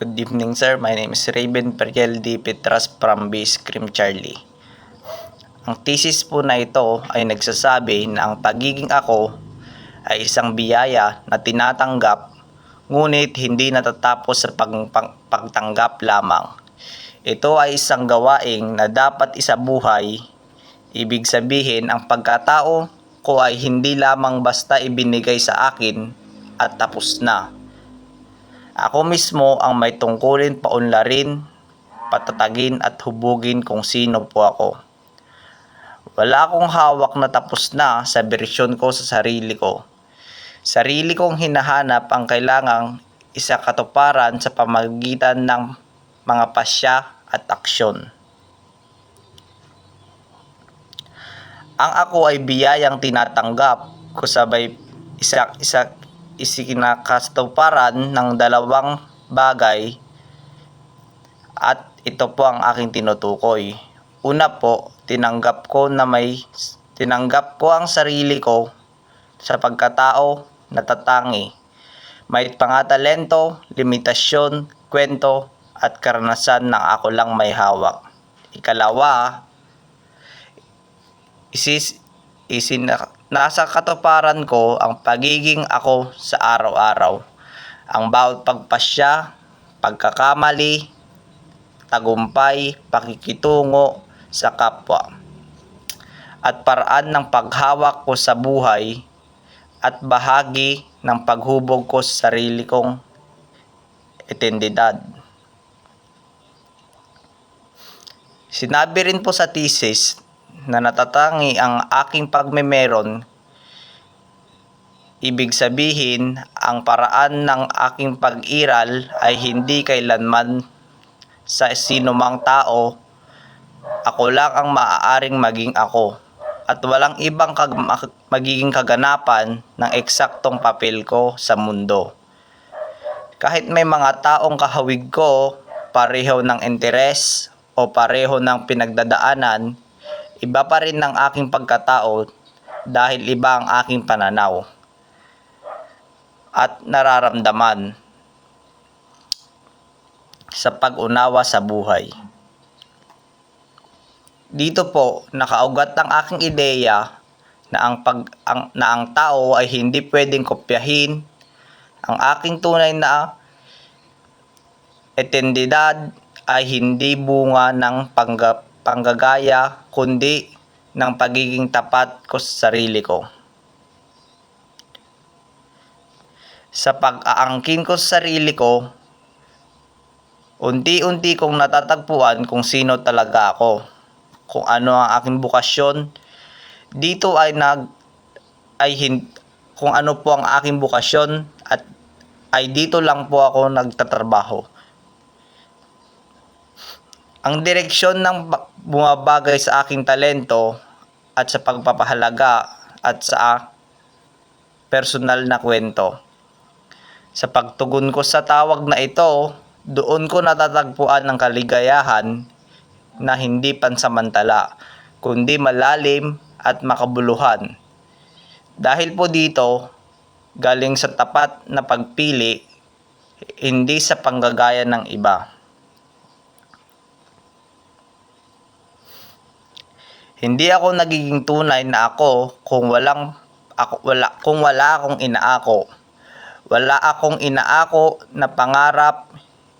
Good evening, sir. My name is Raven Periel D. Petras from Base Cream Charlie. Ang thesis po na ito ay nagsasabi na ang pagiging ako ay isang biyaya na tinatanggap ngunit hindi natatapos sa pag- pag- pagtanggap lamang. Ito ay isang gawaing na dapat isabuhay. Ibig sabihin, ang pagkatao ko ay hindi lamang basta ibinigay sa akin at tapos na. Ako mismo ang may tungkulin paunlarin, patatagin at hubugin kung sino po ako. Wala akong hawak na tapos na sa bersyon ko sa sarili ko. Sarili kong hinahanap ang kailangang isa katuparan sa pamagitan ng mga pasya at aksyon. Ang ako ay biyayang tinatanggap ko sabay isa isa isinakastuparan ng dalawang bagay at ito po ang aking tinutukoy. Una po, tinanggap ko na may tinanggap ko ang sarili ko sa pagkatao na tatangi. May pangatalento, limitasyon, kwento at karanasan ng ako lang may hawak. Ikalawa, isis isina, nasa katuparan ko ang pagiging ako sa araw-araw. Ang bawat pagpasya, pagkakamali, tagumpay, pakikitungo sa kapwa. At paraan ng paghawak ko sa buhay at bahagi ng paghubog ko sa sarili kong etendidad. Sinabi rin po sa thesis na natatangi ang aking pagmemeron, ibig sabihin ang paraan ng aking pag-iral ay hindi kailanman sa sinumang tao, ako lang ang maaaring maging ako at walang ibang kag- mag- magiging kaganapan ng eksaktong papel ko sa mundo. Kahit may mga taong kahawig ko, pareho ng interes o pareho ng pinagdadaanan, iba pa rin ng aking pagkatao dahil iba ang aking pananaw at nararamdaman sa pag-unawa sa buhay. Dito po, nakaugat ang aking ideya na ang, pag, ang, na ang tao ay hindi pwedeng kopyahin ang aking tunay na etendidad ay hindi bunga ng pangga, panggagaya kundi ng pagiging tapat ko sa sarili ko. Sa pag-aangkin ko sa sarili ko, unti-unti kong natatagpuan kung sino talaga ako, kung ano ang aking bukasyon. Dito ay nag ay hin, kung ano po ang aking bukasyon at ay dito lang po ako nagtatrabaho. Ang direksyon ng ba- bumabagay sa aking talento at sa pagpapahalaga at sa personal na kwento. Sa pagtugon ko sa tawag na ito, doon ko natatagpuan ng kaligayahan na hindi pansamantala, kundi malalim at makabuluhan. Dahil po dito, galing sa tapat na pagpili, hindi sa panggagaya ng iba. Hindi ako nagiging tunay na ako kung walang ako wala kung wala akong inaako. Wala akong inaako na pangarap,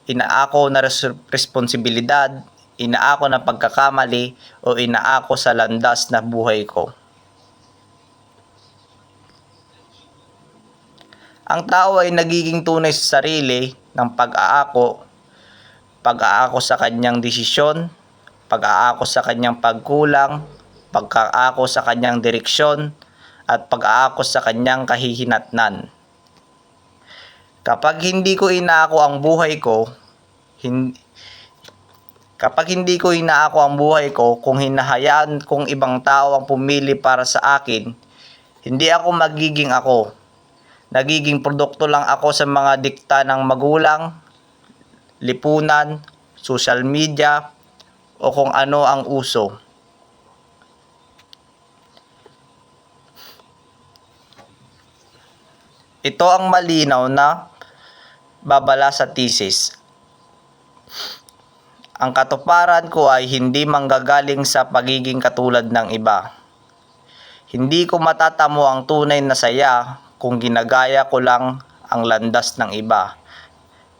inaako na res- responsibilidad, inaako na pagkakamali o inaako sa landas na buhay ko. Ang tao ay nagiging tunay sa sarili ng pag-aako, pag-aako sa kanyang desisyon, pag-aako sa kanyang pagkulang, pag-aako sa kanyang direksyon, at pag-aako sa kanyang kahihinatnan. Kapag hindi ko inaako ang buhay ko, hin- kapag hindi ko inaako ang buhay ko, kung hinahayaan kong ibang tao ang pumili para sa akin, hindi ako magiging ako. Nagiging produkto lang ako sa mga dikta ng magulang, lipunan, social media, o kung ano ang uso. Ito ang malinaw na babala sa thesis. Ang katuparan ko ay hindi manggagaling sa pagiging katulad ng iba. Hindi ko matatamo ang tunay na saya kung ginagaya ko lang ang landas ng iba.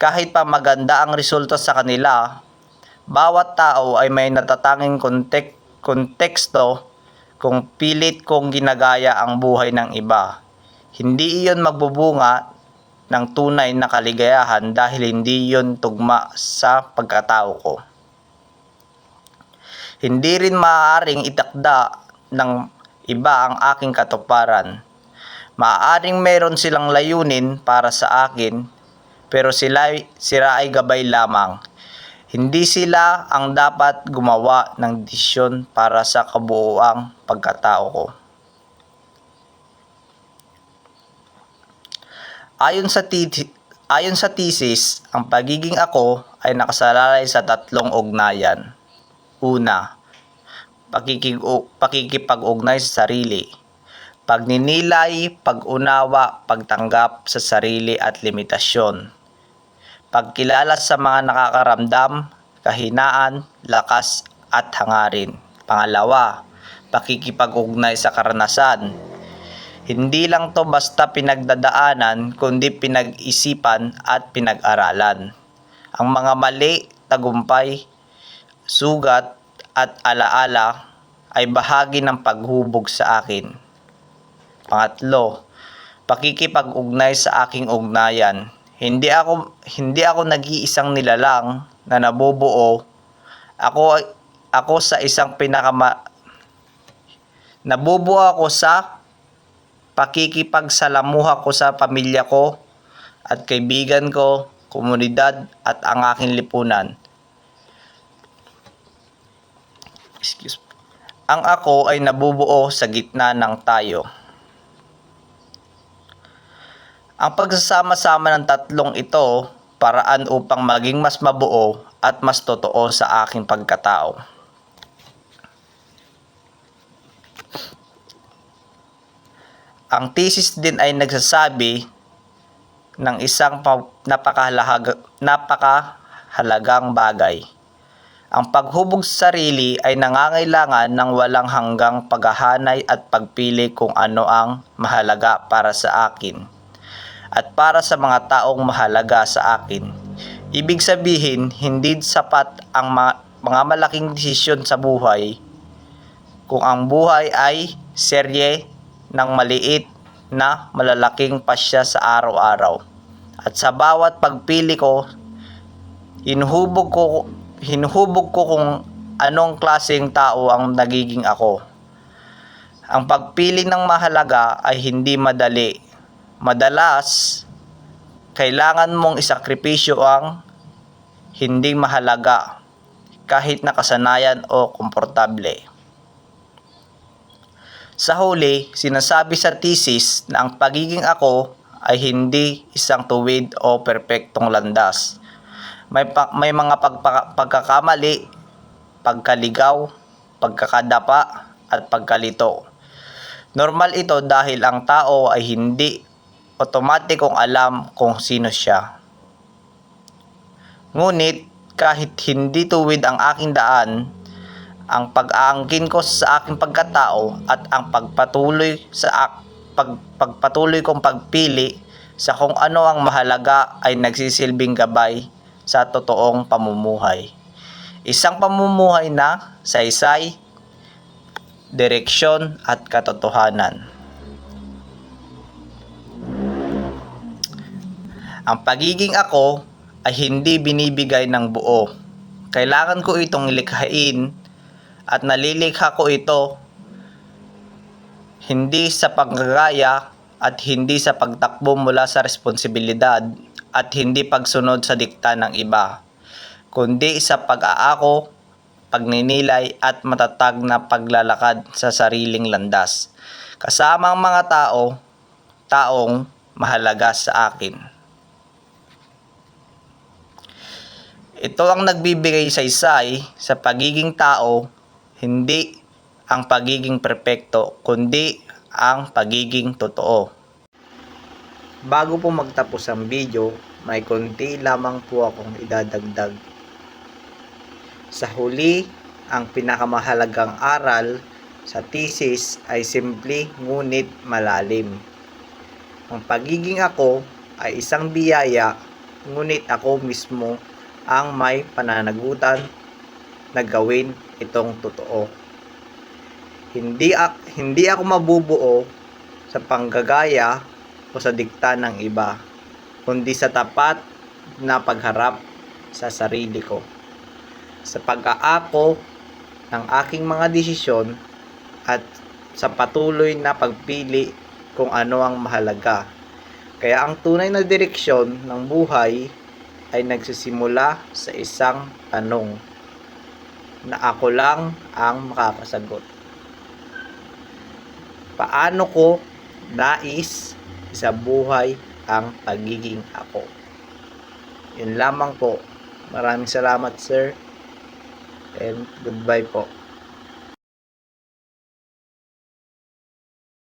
Kahit pa maganda ang resulta sa kanila, bawat tao ay may natatanging kontek konteksto kung pilit kong ginagaya ang buhay ng iba. Hindi iyon magbubunga ng tunay na kaligayahan dahil hindi iyon tugma sa pagkatao ko. Hindi rin maaaring itakda ng iba ang aking katuparan. Maaaring meron silang layunin para sa akin, pero sila, sila ay gabay lamang. Hindi sila ang dapat gumawa ng desisyon para sa kabuuang pagkatao ko. Ayon sa titi- ayon sa thesis, ang pagiging ako ay nakasalalay sa tatlong ugnayan. Una, pakikig pakikipag-ugnay sa sarili. Pagninilay, pag-unawa, pagtanggap sa sarili at limitasyon. Pagkilala sa mga nakakaramdam, kahinaan, lakas at hangarin. Pangalawa, pakikipag-ugnay sa karanasan. Hindi lang to basta pinagdadaanan, kundi pinag-isipan at pinag-aralan. Ang mga mali, tagumpay, sugat at alaala ay bahagi ng paghubog sa akin. Pangatlo, pakikipag-ugnay sa aking ugnayan. Hindi ako hindi ako nag-iisang nilalang na nabubuo. Ako ako sa isang pinakama nabubuo ako sa pakikipagsalamuha ko sa pamilya ko at kaibigan ko, komunidad at ang aking lipunan. Excuse me. Ang ako ay nabubuo sa gitna ng tayo. Ang pagsasama-sama ng tatlong ito paraan upang maging mas mabuo at mas totoo sa aking pagkatao. Ang thesis din ay nagsasabi ng isang pa- napakahalaga, napakahalagang bagay. Ang paghubog sa sarili ay nangangailangan ng walang hanggang paghahanay at pagpili kung ano ang mahalaga para sa akin at para sa mga taong mahalaga sa akin. Ibig sabihin, hindi sapat ang mga, malaking desisyon sa buhay kung ang buhay ay serye ng maliit na malalaking pasya sa araw-araw. At sa bawat pagpili ko, hinuhubog ko hinuhubog ko kung anong klaseng tao ang nagiging ako. Ang pagpili ng mahalaga ay hindi madali. Madalas, kailangan mong isakripisyo ang hindi mahalaga kahit nakasanayan o komportable. Sa huli, sinasabi sa thesis na ang pagiging ako ay hindi isang tuwid o perpektong landas. May, pa- may mga pagpa- pagkakamali, pagkaligaw, pagkakadapa, at pagkalito. Normal ito dahil ang tao ay hindi otomatikong alam kung sino siya. Ngunit kahit hindi tuwid ang aking daan, ang pag-aangkin ko sa aking pagkatao at ang pagpatuloy sa pag, pagpatuloy kong pagpili sa kung ano ang mahalaga ay nagsisilbing gabay sa totoong pamumuhay. Isang pamumuhay na saysay, direksyon at katotohanan. Ang pagiging ako ay hindi binibigay ng buo. Kailangan ko itong ilikhain at nalilikha ko ito hindi sa paggagaya at hindi sa pagtakbo mula sa responsibilidad at hindi pagsunod sa dikta ng iba, kundi sa pag-aako, pagninilay at matatag na paglalakad sa sariling landas. Kasama ang mga tao, taong mahalaga sa akin. Ito ang nagbibigay saysay sa pagiging tao, hindi ang pagiging perpekto, kundi ang pagiging totoo. Bago po magtapos ang video, may konti lamang po akong idadagdag. Sa huli, ang pinakamahalagang aral sa thesis ay simple ngunit malalim. Ang pagiging ako ay isang biyaya, ngunit ako mismo ang may pananagutan na gawin itong totoo. Hindi, a- hindi ako mabubuo sa panggagaya o sa dikta ng iba, kundi sa tapat na pagharap sa sarili ko. Sa pag-aako ng aking mga desisyon at sa patuloy na pagpili kung ano ang mahalaga. Kaya ang tunay na direksyon ng buhay ay nagsisimula sa isang tanong na ako lang ang makakasagot. Paano ko nais sa buhay ang pagiging ako? Yun lamang po. Maraming salamat sir. And goodbye po.